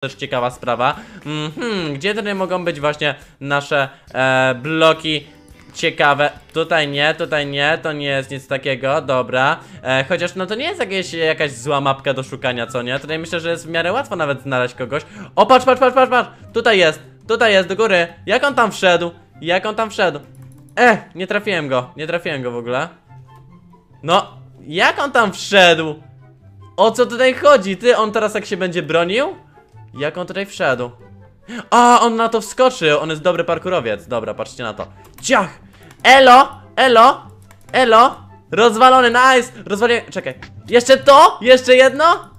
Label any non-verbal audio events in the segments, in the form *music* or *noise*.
też ciekawa sprawa. Mhm, gdzie tutaj mogą być właśnie nasze e, bloki ciekawe? Tutaj nie, tutaj nie, to nie jest nic takiego, dobra. E, chociaż no to nie jest jakieś, jakaś zła mapka do szukania, co nie? Tutaj myślę, że jest w miarę łatwo nawet znaleźć kogoś. O, patrz, patrz, patrz, patrz, patrz! Tutaj jest, tutaj jest, do góry. Jak on tam wszedł? Jak on tam wszedł? Eh, nie trafiłem go, nie trafiłem go w ogóle. No, jak on tam wszedł? O co tutaj chodzi? Ty, on teraz jak się będzie bronił? Jak on tutaj wszedł? A, on na to wskoczył, on jest dobry parkurowiec. Dobra, patrzcie na to. Ciach! Elo! Elo! Elo! Rozwalony, nice! Rozwaliłem, czekaj. Jeszcze to? Jeszcze jedno?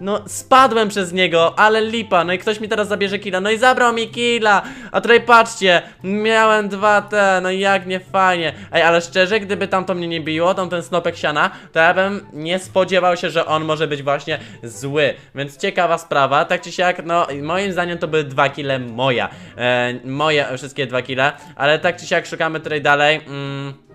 No, spadłem przez niego, ale lipa, no i ktoś mi teraz zabierze killa, no i zabrał mi killa, a tutaj patrzcie, miałem dwa te, no jak nie fajnie, ej, ale szczerze, gdyby tam to mnie nie biło, tam ten snopek siana, to ja bym nie spodziewał się, że on może być właśnie zły, więc ciekawa sprawa, tak czy siak, no, moim zdaniem to były dwa kile moja, e, moje wszystkie dwa kile, ale tak czy siak szukamy tutaj dalej, mm,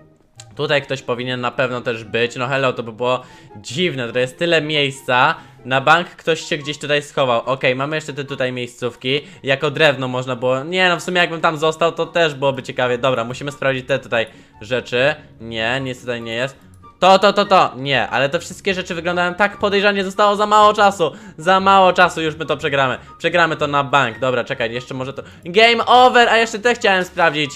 Tutaj ktoś powinien na pewno też być. No hello, to by było dziwne. Tutaj jest tyle miejsca. Na bank ktoś się gdzieś tutaj schował. Okej, mamy jeszcze te tutaj miejscówki. Jako drewno można było. Nie, no w sumie jakbym tam został, to też byłoby ciekawie. Dobra, musimy sprawdzić te tutaj rzeczy. Nie, nic tutaj nie jest. To, to, to, to. Nie, ale te wszystkie rzeczy wyglądają tak podejrzanie. Zostało za mało czasu. Za mało czasu, już my to przegramy. Przegramy to na bank. Dobra, czekaj, jeszcze może to. Game over, a jeszcze te chciałem sprawdzić.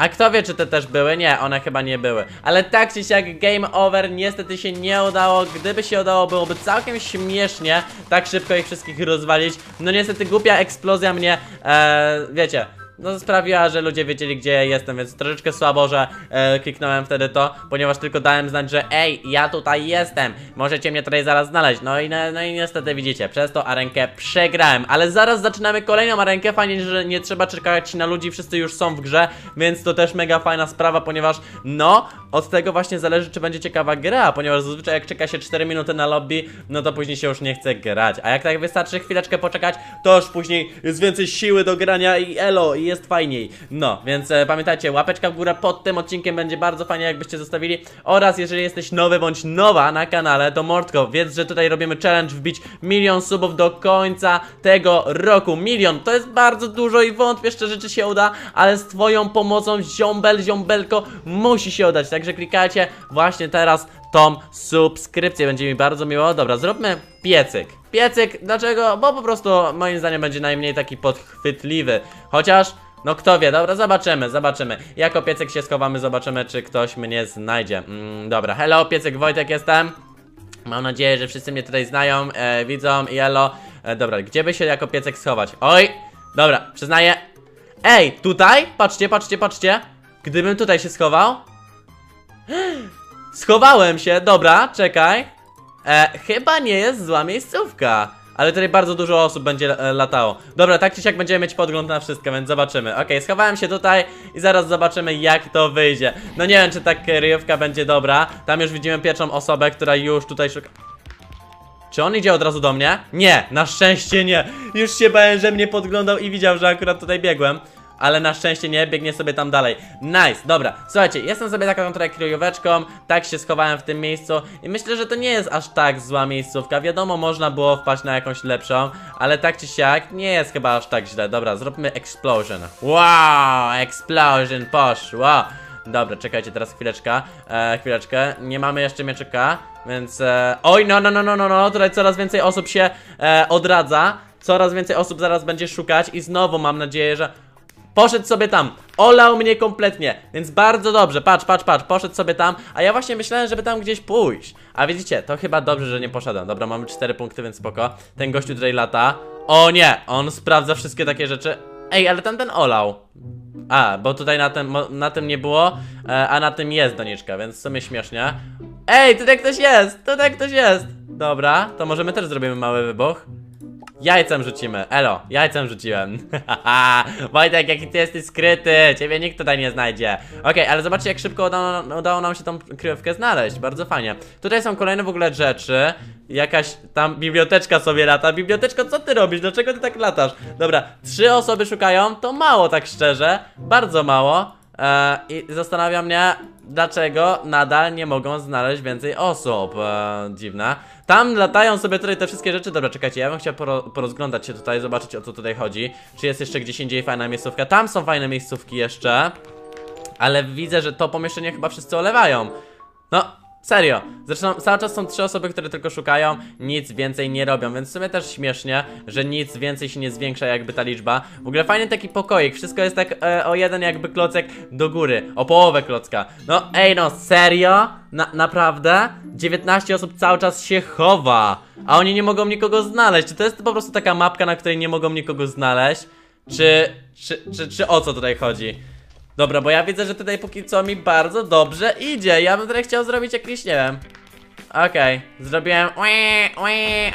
A kto wie, czy te też były? Nie, one chyba nie były. Ale tak czy siak, game over niestety się nie udało. Gdyby się udało, byłoby całkiem śmiesznie tak szybko ich wszystkich rozwalić. No niestety głupia eksplozja mnie, e, wiecie, no sprawiła, że ludzie wiedzieli gdzie jestem, więc troszeczkę słabo, że e, kliknąłem wtedy to, ponieważ tylko dałem znać, że ej, ja tutaj jestem, możecie mnie tutaj zaraz znaleźć, no i, no, no i niestety widzicie, przez to arenkę przegrałem, ale zaraz zaczynamy kolejną arenkę, fajnie, że nie trzeba czekać na ludzi, wszyscy już są w grze, więc to też mega fajna sprawa, ponieważ no, od tego właśnie zależy, czy będzie ciekawa gra, ponieważ zazwyczaj jak czeka się 4 minuty na lobby, no to później się już nie chce grać, a jak tak wystarczy chwileczkę poczekać, to już później jest więcej siły do grania i elo, i jest fajniej. No, więc e, pamiętajcie, łapeczka w górę pod tym odcinkiem będzie bardzo fajnie, jakbyście zostawili. Oraz jeżeli jesteś nowy bądź nowa na kanale, to Mordko, wiedz, że tutaj robimy challenge wbić milion subów do końca tego roku. Milion, to jest bardzo dużo i wątpię szczerze, czy się uda, ale z twoją pomocą, ziombel, ziombelko, musi się udać. Także klikajcie właśnie teraz tą subskrypcję, będzie mi bardzo miło. Dobra, zróbmy piecyk. Piecyk, dlaczego? Bo po prostu moim zdaniem będzie najmniej taki podchwytliwy. Chociaż, no kto wie, dobra, zobaczymy, zobaczymy. Jako piecyk się schowamy, zobaczymy, czy ktoś mnie znajdzie. Mm, dobra, hello, piecyk Wojtek jestem. Mam nadzieję, że wszyscy mnie tutaj znają, e, widzą, jelo. E, dobra, gdzie by się jako piecek schować? Oj, dobra, przyznaję. Ej, tutaj? Patrzcie, patrzcie, patrzcie. Gdybym tutaj się schował. Schowałem się, dobra, czekaj. E, chyba nie jest zła miejscówka. Ale tutaj bardzo dużo osób będzie e, latało. Dobra, tak czy siak będziemy mieć podgląd na wszystko, więc zobaczymy. Okej, schowałem się tutaj i zaraz zobaczymy jak to wyjdzie. No nie wiem, czy ta kryjówka będzie dobra. Tam już widzimy pierwszą osobę, która już tutaj szuka... Czy on idzie od razu do mnie? Nie, na szczęście nie. Już się bałem, że mnie podglądał i widział, że akurat tutaj biegłem. Ale na szczęście nie, biegnie sobie tam dalej. Nice, dobra. Słuchajcie, jestem sobie taką tutaj kryjóweczką, tak się schowałem w tym miejscu i myślę, że to nie jest aż tak zła miejscówka. Wiadomo, można było wpaść na jakąś lepszą, ale tak czy siak nie jest chyba aż tak źle. Dobra, zróbmy explosion. Wow, explosion poszło. Dobra, czekajcie teraz chwileczkę, e, chwileczkę. Nie mamy jeszcze mieczyka, więc... E, oj, no, no, no, no, no, no, tutaj coraz więcej osób się e, odradza. Coraz więcej osób zaraz będzie szukać i znowu mam nadzieję, że... Poszedł sobie tam, olał mnie kompletnie, więc bardzo dobrze, patrz, patrz, patrz, poszedł sobie tam, a ja właśnie myślałem, żeby tam gdzieś pójść. A widzicie, to chyba dobrze, że nie poszedłem. Dobra, mamy 4 punkty, więc spoko. Ten gościu tutaj lata. O nie, on sprawdza wszystkie takie rzeczy. Ej, ale ten ten olał. A, bo tutaj na tym, na tym nie było, e, a na tym jest doniczka, więc w sumie śmiesznie. Ej, tutaj ktoś jest, tutaj ktoś jest. Dobra, to może my też zrobimy mały wybuch. Jajcem rzucimy, elo, jajcem rzuciłem. *laughs* Wojtek, jaki ty jesteś skryty. Ciebie nikt tutaj nie znajdzie. Okej, ale zobaczcie jak szybko udało, udało nam się tą kryjówkę znaleźć. Bardzo fajnie. Tutaj są kolejne w ogóle rzeczy. Jakaś tam biblioteczka sobie lata. Biblioteczko, co ty robisz? Dlaczego ty tak latasz? Dobra, trzy osoby szukają. To mało tak szczerze. Bardzo mało. E, I zastanawia mnie dlaczego nadal nie mogą znaleźć więcej osób. E, dziwne. Tam latają sobie tutaj te wszystkie rzeczy. Dobra, czekajcie, ja bym chciał poro porozglądać się tutaj, zobaczyć o co tutaj chodzi. Czy jest jeszcze gdzieś indziej fajna miejscówka? Tam są fajne miejscówki jeszcze. Ale widzę, że to pomieszczenie chyba wszyscy olewają. No, serio. Zresztą cały czas są trzy osoby, które tylko szukają, nic więcej nie robią, więc w sumie też śmiesznie, że nic więcej się nie zwiększa jakby ta liczba. W ogóle fajny taki pokoik, wszystko jest tak e, o jeden jakby klocek do góry, o połowę klocka. No ej no, serio? Na, naprawdę? 19 osób cały czas się chowa, a oni nie mogą nikogo znaleźć. Czy to jest po prostu taka mapka, na której nie mogą nikogo znaleźć? Czy, czy, czy, czy o co tutaj chodzi? Dobra, bo ja widzę, że tutaj póki co mi bardzo dobrze idzie. Ja bym tutaj chciał zrobić jakiś, nie wiem. Okej, zrobiłem. Ue.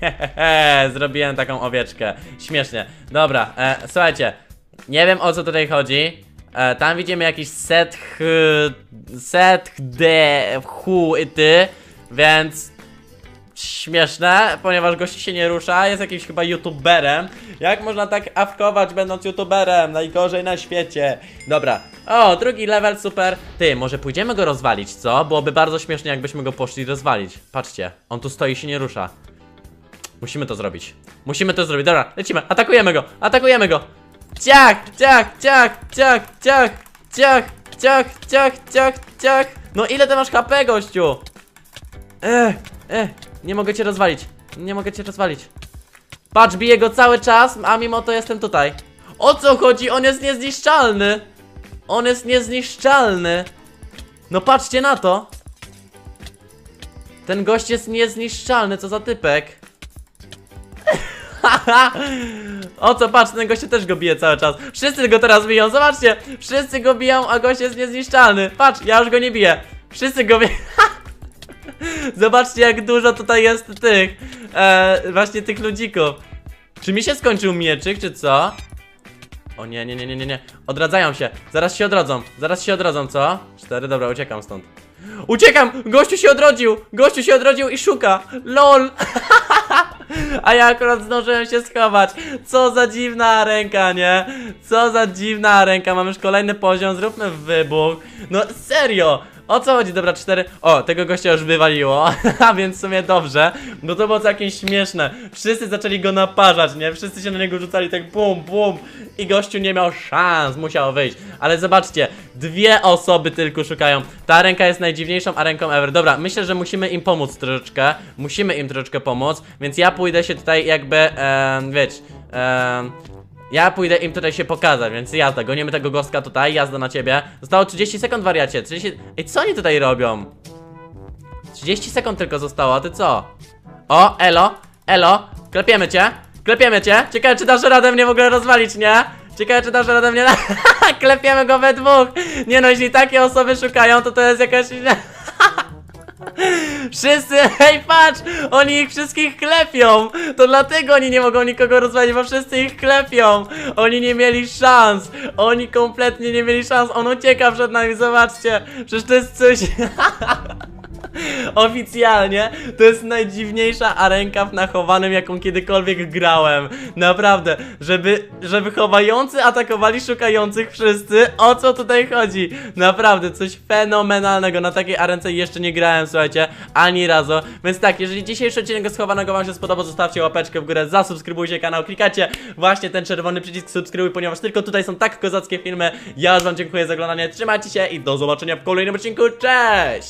Hehehe, *laughs* zrobiłem taką owieczkę. Śmiesznie. Dobra, e, słuchajcie. Nie wiem o co tutaj chodzi. E, tam widzimy jakiś set set d hu i ty, więc śmieszne, ponieważ gości się nie rusza, jest jakimś chyba youtuberem. Jak można tak awkować będąc youtuberem? Najgorzej na świecie. Dobra. O, drugi level, super. Ty, może pójdziemy go rozwalić, co? Byłoby bardzo śmiesznie, jakbyśmy go poszli rozwalić. Patrzcie, on tu stoi i się nie rusza. Musimy to zrobić. Musimy to zrobić. Dobra, lecimy. Atakujemy go. Atakujemy go. Ciach, ciach, ciach, ciach, ciach, ciach, ciach, ciach, ciach, ciach. No ile ty masz HP, gościu? Ech, ech, nie mogę cię rozwalić. Nie mogę cię rozwalić. Patrz, biję go cały czas, a mimo to jestem tutaj. O co chodzi? On jest niezniszczalny. On jest niezniszczalny. No patrzcie na to. Ten gość jest niezniszczalny, co za typek. *laughs* o co, patrz, ten goście też go bije cały czas. Wszyscy go teraz biją, zobaczcie. Wszyscy go biją, a gość jest niezniszczalny. Patrz, ja już go nie biję. Wszyscy go *laughs* biją. Zobaczcie jak dużo tutaj jest tych e, Właśnie tych ludzików Czy mi się skończył mieczyk, czy co? O nie, nie, nie, nie, nie, nie Odradzają się, zaraz się odrodzą Zaraz się odrodzą, co? Cztery, dobra, uciekam stąd Uciekam! Gościu się odrodził! Gościu się odrodził i szuka! LOL! *laughs* A ja akurat zdążyłem się schować Co za dziwna ręka, nie? Co za dziwna ręka Mamy już kolejny poziom, zróbmy wybuch No serio! O co chodzi? Dobra, cztery. O, tego gościa już wywaliło, *laughs* a więc w sumie dobrze, bo to było całkiem śmieszne. Wszyscy zaczęli go naparzać, nie? Wszyscy się na niego rzucali tak bum, bum i gościu nie miał szans, musiał wyjść. Ale zobaczcie, dwie osoby tylko szukają. Ta ręka jest najdziwniejszą a ręką ever. Dobra, myślę, że musimy im pomóc troszeczkę. Musimy im troszeczkę pomóc, więc ja pójdę się tutaj jakby, em, wiecie, em, ja pójdę im tutaj się pokazać, więc jazda, gonimy tego gostka tutaj, jazda na ciebie Zostało 30 sekund wariacie, 30... Ej, co oni tutaj robią? 30 sekund tylko zostało, a ty co? O, elo, elo, klepiemy cię, klepiemy cię Ciekawe czy dasz radę mnie w ogóle rozwalić, nie? Ciekawe czy dasz radę mnie... *laughs* Klepiemy go we dwóch Nie no, jeśli takie osoby szukają, to to jest jakaś... Wszyscy, hej patrz, oni ich wszystkich klepią! To dlatego oni nie mogą nikogo rozwalić, bo wszyscy ich klepią! Oni nie mieli szans! Oni kompletnie nie mieli szans! On ucieka przed nami, zobaczcie! Przecież to jest coś *laughs* *laughs* Oficjalnie to jest najdziwniejsza arenka w nachowanym jaką kiedykolwiek grałem. Naprawdę, żeby, żeby chowający atakowali szukających wszyscy O co tutaj chodzi? Naprawdę, coś fenomenalnego. Na takiej arence jeszcze nie grałem, słuchajcie Ani razu, więc tak, jeżeli dzisiejszy odcinek schowanego wam się spodobał Zostawcie łapeczkę w górę, zasubskrybujcie kanał Klikacie właśnie ten czerwony przycisk subskrybuj Ponieważ tylko tutaj są tak kozackie filmy. Ja już wam dziękuję za oglądanie, trzymajcie się i do zobaczenia w kolejnym odcinku, cześć!